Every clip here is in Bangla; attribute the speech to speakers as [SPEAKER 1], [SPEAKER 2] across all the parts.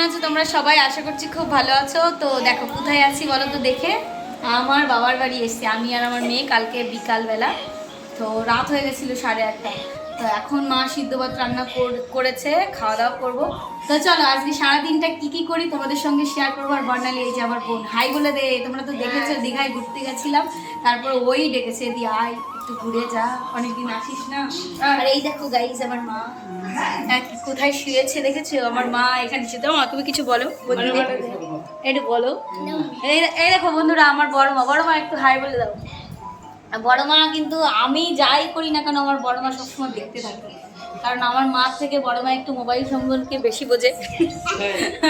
[SPEAKER 1] আছো তোমরা সবাই আশা করছি খুব ভালো আছো। তো দেখো, কোথায় আছি বলো তো দেখে। আমার বাবার বাড়ি এসেছি। আমি আর আমার মেয়ে কালকে বিকালবেলা। তো রাত হয়ে গেছিল সাড়ে আটটা তো এখন মা সিদ্ধ ভাত রান্না কর- করেছে, খাওয়া দাওয়া করব। তো চলো, আজকে সারাদিনটা কি কি করি তোমাদের সঙ্গে শেয়ার করব। আর বর্ণালী, এই যে আমার বোন। হাই বলে দে, তোমরা তো দেখেছ, দীঘায় ঘুরতে গেছিলাম। তারপর ওই ডেকেছে, দি আয়। একটু ঘুরে যা অনেকদিন আসিস না। আর এই দেখো গাইজ আমার মা। কোথায় শুয়েছে দেখেছ? আমার মা এখানে শুয়ে মা তুমি কিছু বলো? একটু বলো। এই দেখো বন্ধুরা আমার বড় মা। বড় মা একটু হাই বলে দাও। আর বড় মা কিন্তু আমি যাই করি না কেন আমার বড় মা সবসময় দেখতে থাকে। কারণ আমার মা থেকে বড় মা একটু মোবাইল সম্পর্কে বেশি বোঝে।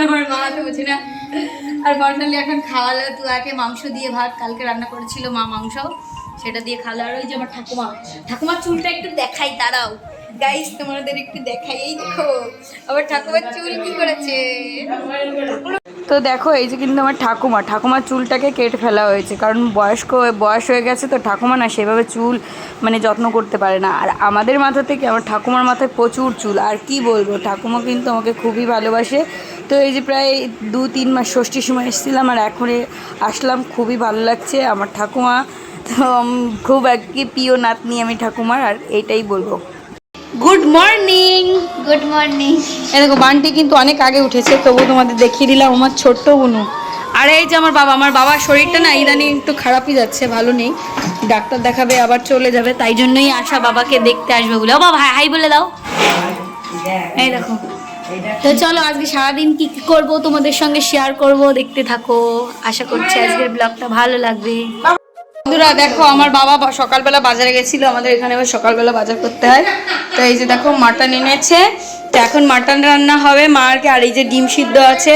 [SPEAKER 1] আমার মা তো বোঝে না। আর বর্ণালী এখন খাওয়ালো তুয়াকে মাংস দিয়ে ভাত কালকে রান্না করেছিল মা মাংস। সেটা দিয়ে খাওয়ালো আর ওই যে আমার ঠাকুমা, ঠাকুমার চুলটা একটু দেখাই, দাঁড়াও। গাইস তোমাদের একটু দেখাই। এই দেখো আবার ঠাকুমার চুল কি করেছে? তো দেখো, এই যে কিন্তু আমার ঠাকুমা, ঠাকুমার চুলটাকে কেটে ফেলা হয়েছে। কারণ বয়স্ক বয়স হয়ে গেছে তো ঠাকুমা না সেভাবে চুল মানে যত্ন করতে পারে না। আর আমাদের মাথা থেকে, আমার ঠাকুমার মাথায় প্রচুর চুল। আর কি বলব, ঠাকুমা কিন্তু আমাকে খুবই ভালোবাসে। তো এই যে প্রায় দু তিন মাস ষষ্ঠীর সময় এসেছিলাম আর এখন এ আসলাম, খুবই ভালো লাগছে। আমার ঠাকুমা তো খুব কি প্রিয় নাতনি আমি ঠাকুমার আর এটাই বলব। গুড মর্নিং
[SPEAKER 2] গুড মর্নিং
[SPEAKER 1] এই দেখো বানটি কিন্তু অনেক আগে উঠেছে তবু তোমাদের দেখিয়ে দিলাম আমার ছোট্ট বুনু। আর এই যে আমার বাবা আমার বাবার শরীরটা না ইদানিং একটু খারাপই যাচ্ছে ভালো নেই। ডাক্তার দেখাবে আবার চলে যাবে তাই জন্যই আশা বাবাকে দেখতে আসবে বলে। ও বাবা হাই হাই বলে দাও। এই দেখো। তো চলো আজকে সারাদিন কি কি করব তোমাদের সঙ্গে শেয়ার করব দেখতে থাকো। আশা করছি আজকের ব্লগটা ভালো লাগবে। বন্ধুরা, দেখো, আমার বাবা সকালবেলা বাজারে গেছিল, আমাদের এখানে আবার সকালবেলা বাজার করতে হয়। তো এই যে দেখো, মাটন এনেছে। তো এখন মাটন রান্না হবে। মারকে আর এই যে ডিম সিদ্ধ আছে,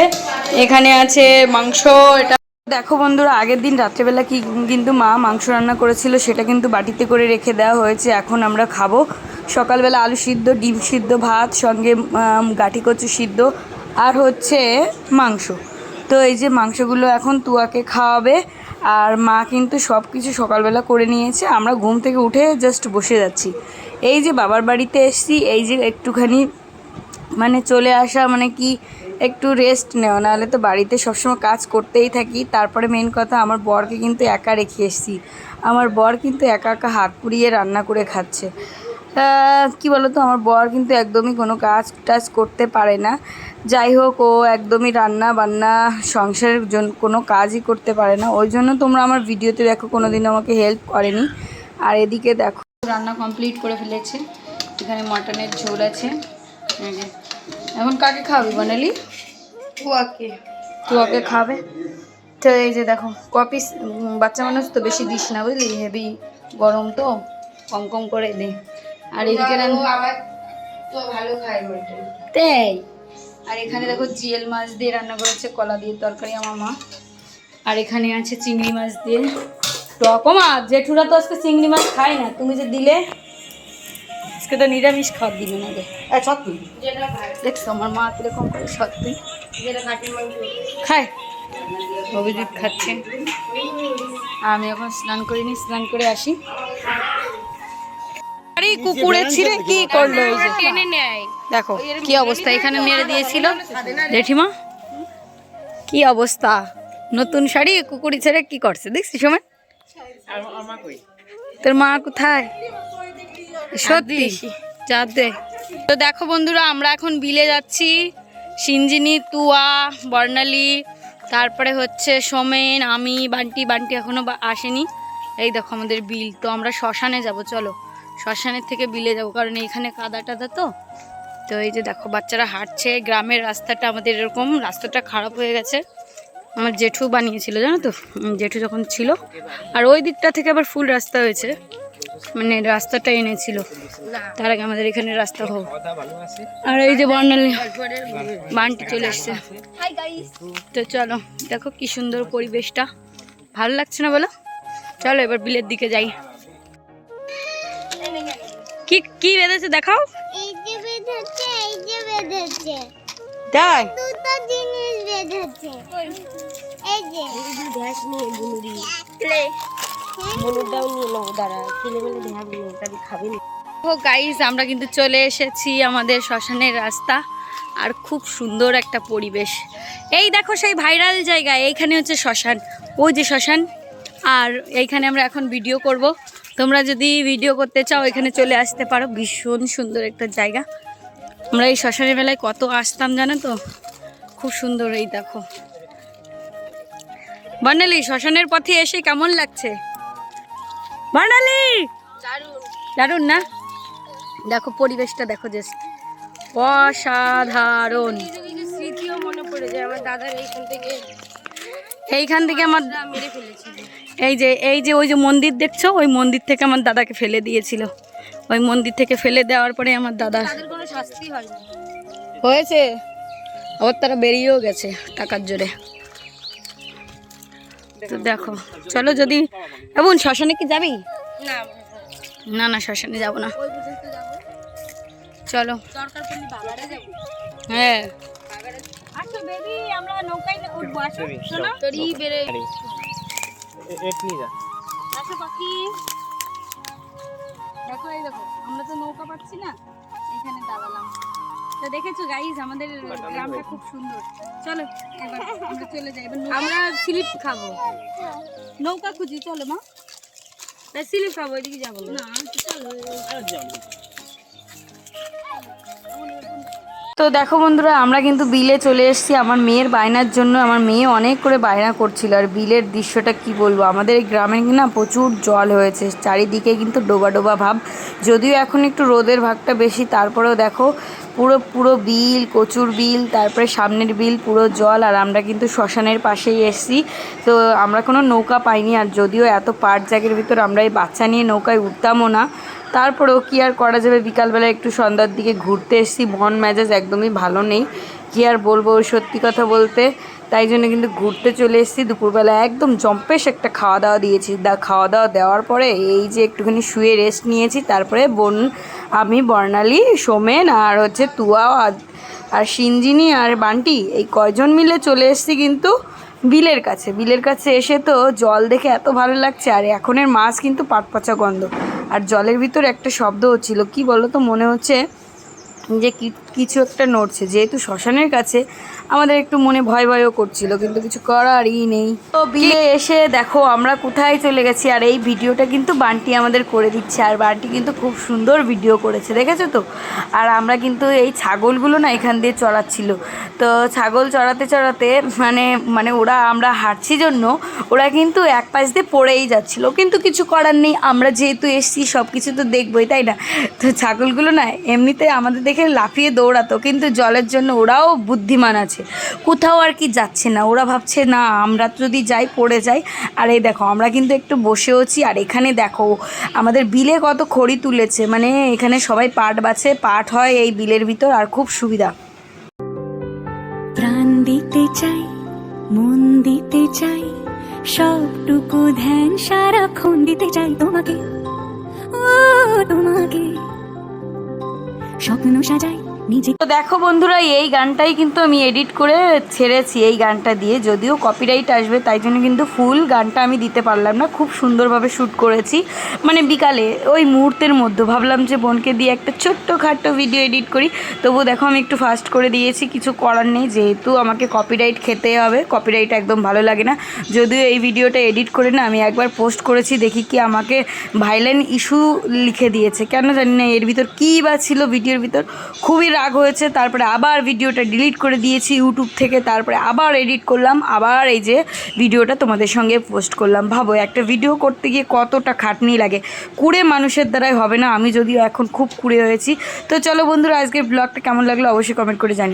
[SPEAKER 1] এখানে আছে মাংস, এটা দেখো বন্ধুরা, আগের দিন রাত্রেবেলা কি কিন্তু মা মাংস রান্না করেছিল, সেটা কিন্তু বাটিতে করে রেখে দেওয়া হয়েছে, এখন আমরা খাব। সকালবেলা আলু সিদ্ধ, ডিম সিদ্ধ, ভাত, সঙ্গে গাঠি কচু সিদ্ধ, আর হচ্ছে মাংস। তো এই যে মাংসগুলো এখন তুয়াকে খাওয়াবে। আর মা কিন্তু সব কিছু সকালবেলা করে নিয়েছে। আমরা ঘুম থেকে উঠে জাস্ট বসে যাচ্ছি। এই যে বাবার বাড়িতে এসছি, এই যে একটুখানি মানে চলে আসা মানে কি একটু রেস্ট নেওয়া। নাহলে তো বাড়িতে সবসময় কাজ করতেই থাকি। তারপরে মেন কথা, আমার বরকে কিন্তু একা রেখে এসেছি। আমার বর কিন্তু একা একা হাত পুড়িয়ে রান্না করে খাচ্ছে। কি বলতো আমার বর কিন্তু একদমই কোনো কাজ টাজ করতে পারে না। যাই হোক ও একদমই রান্না বান্না সংসারের জন্য কোনো কাজই করতে পারে না। ওই জন্য তোমরা আমার ভিডিওতে দেখো কোনো দিন আমাকে হেল্প করেনি। আর এদিকে দেখো রান্না কমপ্লিট করে ফেলেছে। এখানে মটনের ঝোল আছে। এখন কাকে খাওয়াবি বানালি?
[SPEAKER 2] ওকে
[SPEAKER 1] তুয়াকে খাবে? তো এই যে দেখো কপিস বাচ্চা মানুষ তো বেশি দিস না বুঝলি? হেভি গরম তো কম কম করে দে। আর এদিকে
[SPEAKER 2] তো ভালো বলতে
[SPEAKER 1] তাই? আর এখানে দেখো জিএল মাছ দিয়ে রান্না করেছে কলা দিয়ে তরকারি আমার মা। আর এখানে আছে চিংড়ি মাছ দিয়ে। টক। মা জেঠুরা তো আজকে চিংড়ি মাছ খায় না। তুমি যে দিলে আজকে তো নিরামিষ খাওয়ার দিবে না রে
[SPEAKER 2] সত্যি?
[SPEAKER 1] দেখছ আমার মা কীরকম করে সত্যি। খায়। অভিজিৎ খাচ্ছে। আর আমি এখন স্নান করিনি স্নান করে আসি। আরে কুকুরে ছিঁড়ে কি করল এই যে? দেখো কি অবস্থা এখানে নেড়ে দিয়েছিল? জেঠিমা? কি অবস্থা? নতুন শাড়ি কুকুরি ছেড়ে কি করছে? দেখছিস সময় তোর মা কোথায়? সত্যি? যাতে তো দেখো বন্ধুরা আমরা এখন বিলে যাচ্ছি। সিঞ্জিনি তুয়া বর্ণালী তারপরে হচ্ছে সোমেন আমি বান্টি বান্টি এখনও আসেনি। এই দেখো আমাদের বিল তো আমরা শ্মশানে যাব চলো। শ্মশানের থেকে বিলে যাব, কারণ এইখানে কাদা টাদা তো। তো এই যে দেখো, বাচ্চারা হাঁটছে, গ্রামের রাস্তাটা আমাদের এরকম, রাস্তাটা খারাপ হয়ে গেছে। আমার জেঠু বানিয়েছিল, জানো তো? জেঠু যখন ছিল। আর ওই দিকটা থেকে আবার ফুল রাস্তা হয়েছে। মানে রাস্তাটা এনেছিল। তার আগে আমাদের এখানে রাস্তা হোক। আর এই যে বর্ণালী, বানটি চলে এসছে। তো চলো, দেখো কি সুন্দর পরিবেশটা। ভালো লাগছে না বলো? চলো এবার বিলের দিকে যাই। কি কি বেঁধেছে দেখাও।
[SPEAKER 3] এই যে বেঁধেছে এই যে বেঁধেছে।
[SPEAKER 1] তাই
[SPEAKER 3] দুটো জিনিস বেঁধেছে। এই যে।
[SPEAKER 2] গ্যাস নিয়ে বুনুরি।
[SPEAKER 3] প্লে
[SPEAKER 2] বুনুরটাও নিয়ে নেব দাঁড়া। ছেলে মেলে ধ্যান নিয়ে তাহলে খাবে না।
[SPEAKER 1] ও গাইস আমরা কিন্তু চলে এসেছি আমাদের শ্মশানের রাস্তা আর খুব সুন্দর একটা পরিবেশ। এই দেখো সেই ভাইরাল জায়গা এইখানে হচ্ছে শ্মশান। ওই যে শ্মশান আর এইখানে আমরা এখন ভিডিও করব। তোমরা যদি ভিডিও করতে চাও এখানে চলে আসতে পারো। ভীষণ সুন্দর একটা জায়গা। আমরা এই শ্মশানের বেলায় কত আসতাম জানো তো? খুব সুন্দর এই দেখো। বর্ণালী শ্মশানের পথে এসে কেমন লাগছে? বর্ণালী! দারুণ। না? দেখো পরিবেশটা দেখো জাস্ট অসাধারণ।
[SPEAKER 2] স্মৃতিও মনে পড়ে যায়। আমার দাদার এইখান থেকে
[SPEAKER 1] আমার
[SPEAKER 2] মেরে ফেলেছিল।
[SPEAKER 1] এই যে এই যে ওই যে মন্দির দেখছ? ওই মন্দির থেকে আমার দাদাকে ফেলে দিয়েছিল। ওই মন্দির থেকে ফেলে দেওয়ার পরে আমার দাদা হয়েছে। আবার তারা বেরিয়েও গেছে টাকার জোরে। তো দেখো চলো যদি এমন শ্মশানে কি যাবি?
[SPEAKER 2] না।
[SPEAKER 1] না না শ্মশানে যাব না। চলো। হ্যাঁ। বেবি আমরা নৌকায় উঠবো আসো।
[SPEAKER 2] তোরই বেড়ে
[SPEAKER 1] আসো পাখি। দেখো এই দেখো আমরা তো নৌকা পাচ্ছি না এখানে দাঁড়ালাম। তো দেখেছ গাইজ আমাদের গ্রামটা খুব। সুন্দর। চলো এবার আমরা চলে যাই এবার
[SPEAKER 2] আমরা স্লিপ খাব।
[SPEAKER 1] নৌকা খুঁজি চলো মা।
[SPEAKER 2] স্লিপ খাব এদিকে যাব না
[SPEAKER 1] না চলো। তো দেখো বন্ধুরা, আমরা কিন্তু বিলে চলে এসেছি আমার মেয়ের বায়নার জন্য। আমার মেয়ে অনেক করে বায়না করছিল আর বিলের দৃশ্যটা কি বলব? আমাদের গ্রামে না প্রচুর জল হয়েছে, চারিদিকে কিন্তু ডোবা ডোবা ভাব। যদিও এখন একটু রোদের ভাগটা বেশি, তারপরেও দেখো পুরো পুরো বিল, কচুর বিল, তারপরে সামনের বিল, পুরো জল আর আমরা কিন্তু শ্মশানের পাশেই এসেছি। তো আমরা কোনো নৌকা পাইনি আর যদিও এত পাট জাগের ভিতর আমরা এই বাচ্চা নিয়ে নৌকায় উঠতামও না। তারপরেও কি আর করা যাবে? বিকালবেলা একটু সন্ধ্যার দিকে ঘুরতে এসেছি। মন মেজাজ একদমই ভালো নেই। কি আর বলব সত্যি কথা বলতে? তাই জন্য কিন্তু ঘুরতে চলে এসেছি। দুপুরবেলা একদম জম্পেশ একটা খাওয়া দাওয়া দিয়েছি। দা খাওয়া দাওয়া দেওয়ার পরে এই যে একটুখানি শুয়ে রেস্ট নিয়েছি। তারপরে বোন, আমি, বর্ণালী, সোমেন আর হচ্ছে তুয়া আর- সিঞ্জিনি আর বান্টি এই কয়জন মিলে চলে এসেছি কিন্তু বিলের কাছে। বিলের কাছে এসে তো জল দেখে এত ভালো লাগছে। আর এখনের মাছ কিন্তু পাট পচা গন্ধ। আর জলের ভিতর একটা শব্দ হচ্ছিল কি বলো তো মনে হচ্ছে যে কিছু একটা নড়ছে। যেহেতু শ্মশানের কাছে আমাদের একটু মনে ভয় ভয়ও করছিল, কিন্তু কিছু করারই নেই। তো বিলে এসে দেখো আমরা কোথায় চলে গেছি, আর এই ভিডিওটা কিন্তু বান্টি আমাদের করে দিচ্ছে, আর বান্টি কিন্তু খুব সুন্দর ভিডিও করেছে, দেখেছ তো? আর আমরা কিন্তু এই ছাগলগুলো না এখান দিয়ে চড়াচ্ছিল। তো ছাগল চড়াতে চড়াতে মানে মানে ওরা আমরা হাঁটছি জন্য, ওরা কিন্তু এক পাশ দিয়ে পড়েই যাচ্ছিল, কিন্তু কিছু করার নেই, আমরা যেহেতু এসছি সব কিছু তো দেখবোই, তাই না? তো ছাগলগুলো না এমনিতে আমাদের দেখে লাফিয়ে দৌড়াতো, কিন্তু জলের জন্য ওরাও বুদ্ধিমান আছে। কোথাও আর কি যাচ্ছে না। ওরা ভাবছে, না, আমরা যদি যাই, পড়ে যাই। আর এই দেখো, আমরা কিন্তু একটু বসেওছি আর এখানে দেখো, আমাদের বিলে কত খড়ি তুলেছে। মানে এখানে সবাই পাট বাছে, পাট হয় এই বিলের ভিতর, আর খুব সুবিধা।
[SPEAKER 4] প্রাণ দিতে চাই, মন দিতে চাই, সবটুকু ধ্যান সারাক্ষণ দিতে চাই তোমাকে। ও তোমাকে। স্বপ্ন সাজাই নিজে
[SPEAKER 1] তো দেখো বন্ধুরা, এই গানটাই কিন্তু আমি এডিট করে ছেড়েছি এই গানটা দিয়ে। যদিও কপিরাইট আসবে, তাই জন্য কিন্তু ফুল গানটা আমি দিতে পারলাম না। খুব সুন্দরভাবে শ্যুট করেছি। মানে বিকালে, ওই মুহূর্তের মধ্যে। ভাবলাম যে বোনকে দিয়ে একটা ছোট্ট খাট্ট ভিডিও এডিট করি। তবু দেখো আমি একটু ফাস্ট করে দিয়েছি, কিছু করার নেই। যেহেতু আমাকে কপিরাইট খেতে হবে কপিরাইট একদম ভালো লাগে না। যদিও এই ভিডিওটা এডিট করে না, আমি একবার পোস্ট করেছি, দেখি কি আমাকে ভাইলেন ইস্যু লিখে দিয়েছে। কেন জানি না এর ভিতর কী বা ছিল ভিডিওর ভিতর। খুবই রাগ হয়েছে, তারপরে আবার ভিডিওটা ডিলিট করে দিয়েছি ইউটিউব থেকে, তারপরে আবার এডিট করলাম, আবার এই যে ভিডিওটা তোমাদের সঙ্গে পোস্ট করলাম। ভাবো, একটা ভিডিও করতে গিয়ে কতটা খাটনি লাগে। কুড়ে মানুষের দ্বারাই হবে না, আমি যদিও এখন খুব কুড়ে হয়েছি। তো চলো বন্ধুরা, আজকের ব্লগটা কেমন লাগল অবশ্যই কমেন্ট করে জানি